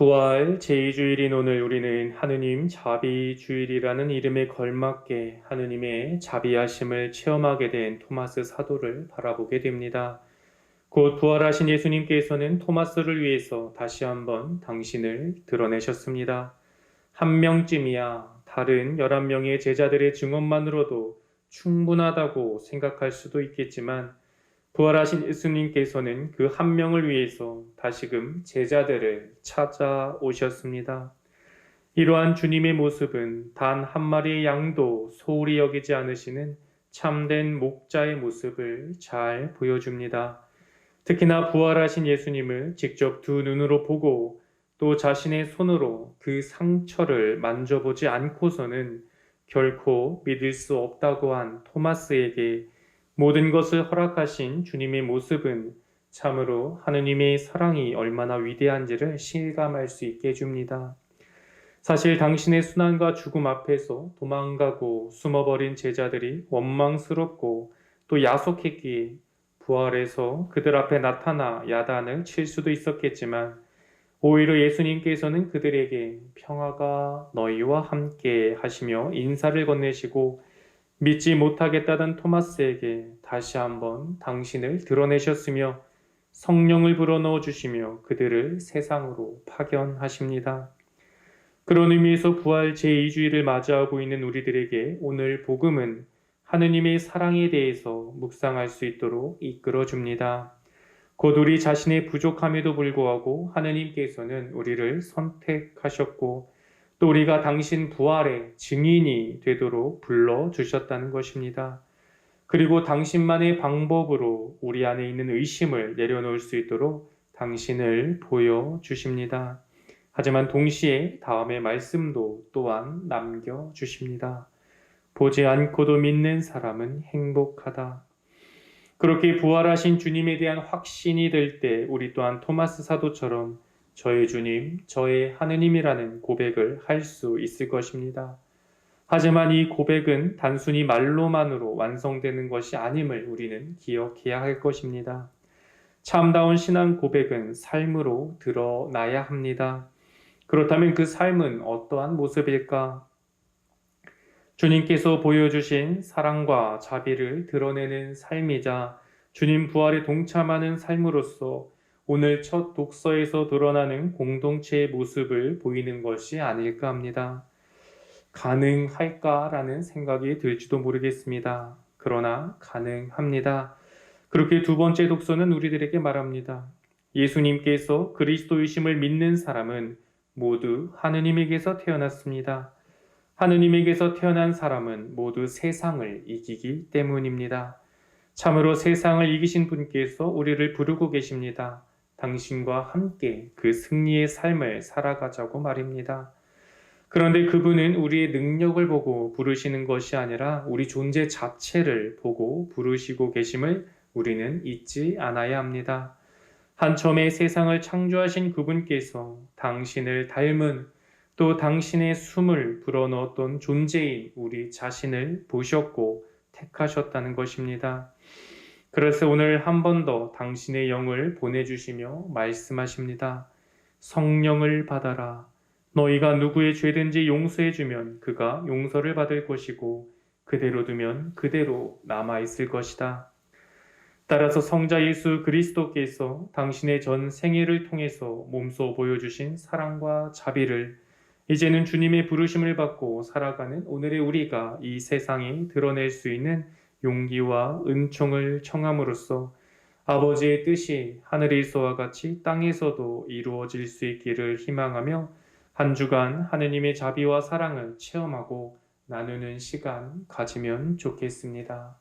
부활 제2주일인 오늘 우리는 하느님 자비주일이라는 이름에 걸맞게 하느님의 자비하심을 체험하게 된 토마스 사도를 바라보게 됩니다. 곧 부활하신 예수님께서는 토마스를 위해서 다시 한번 당신을 드러내셨습니다. 한 명쯤이야 다른 11명의 제자들의 증언만으로도 충분하다고 생각할 수도 있겠지만 부활하신 예수님께서는 그 한 명을 위해서 다시금 제자들을 찾아오셨습니다. 이러한 주님의 모습은 단 한 마리의 양도 소홀히 여기지 않으시는 참된 목자의 모습을 잘 보여줍니다. 특히나 부활하신 예수님을 직접 두 눈으로 보고 또 자신의 손으로 그 상처를 만져보지 않고서는 결코 믿을 수 없다고 한 토마스에게 모든 것을 허락하신 주님의 모습은 참으로 하느님의 사랑이 얼마나 위대한지를 실감할 수 있게 해줍니다. 사실 당신의 순환과 죽음 앞에서 도망가고 숨어버린 제자들이 원망스럽고 또 야속했기에 부활해서 그들 앞에 나타나 야단을 칠 수도 있었겠지만 오히려 예수님께서는 그들에게 평화가 너희와 함께 하시며 인사를 건네시고 믿지 못하겠다던 토마스에게 다시 한번 당신을 드러내셨으며 성령을 불어넣어 주시며 그들을 세상으로 파견하십니다. 그런 의미에서 부활 제2주일을 맞이하고 있는 우리들에게 오늘 복음은 하느님의 사랑에 대해서 묵상할 수 있도록 이끌어 줍니다. 곧 우리 자신의 부족함에도 불구하고 하느님께서는 우리를 선택하셨고 또 우리가 당신 부활의 증인이 되도록 불러 주셨다는 것입니다. 그리고 당신만의 방법으로 우리 안에 있는 의심을 내려놓을 수 있도록 당신을 보여 주십니다. 하지만 동시에 다음의 말씀도 또한 남겨 주십니다. 보지 않고도 믿는 사람은 행복하다. 그렇게 부활하신 주님에 대한 확신이 될 때 우리 또한 토마스 사도처럼 저의 주님, 저의 하느님이라는 고백을 할 수 있을 것입니다. 하지만 이 고백은 단순히 말로만으로 완성되는 것이 아님을 우리는 기억해야 할 것입니다. 참다운 신앙 고백은 삶으로 드러나야 합니다. 그렇다면 그 삶은 어떠한 모습일까? 주님께서 보여주신 사랑과 자비를 드러내는 삶이자 주님 부활에 동참하는 삶으로서 오늘 첫 독서에서 드러나는 공동체의 모습을 보이는 것이 아닐까 합니다. 가능할까라는 생각이 들지도 모르겠습니다. 그러나 가능합니다. 그렇게 두 번째 독서는 우리들에게 말합니다. 예수님께서 그리스도이심을 믿는 사람은 모두 하느님에게서 태어났습니다. 하느님에게서 태어난 사람은 모두 세상을 이기기 때문입니다. 참으로 세상을 이기신 분께서 우리를 부르고 계십니다. 당신과 함께 그 승리의 삶을 살아가자고 말입니다. 그런데 그분은 우리의 능력을 보고 부르시는 것이 아니라 우리 존재 자체를 보고 부르시고 계심을 우리는 잊지 않아야 합니다. 한처음에 세상을 창조하신 그분께서 당신을 닮은 또 당신의 숨을 불어넣었던 존재인 우리 자신을 보셨고 택하셨다는 것입니다. 그래서 오늘 한 번 더 당신의 영을 보내주시며 말씀하십니다. 성령을 받아라. 너희가 누구의 죄든지 용서해주면 그가 용서를 받을 것이고 그대로 두면 그대로 남아있을 것이다. 따라서 성자 예수 그리스도께서 당신의 전 생애를 통해서 몸소 보여주신 사랑과 자비를 이제는 주님의 부르심을 받고 살아가는 오늘의 우리가 이 세상에 드러낼 수 있는 용기와 은총을 청함으로써 아버지의 뜻이 하늘에서와 같이 땅에서도 이루어질 수 있기를 희망하며 한 주간 하느님의 자비와 사랑을 체험하고 나누는 시간 가지면 좋겠습니다.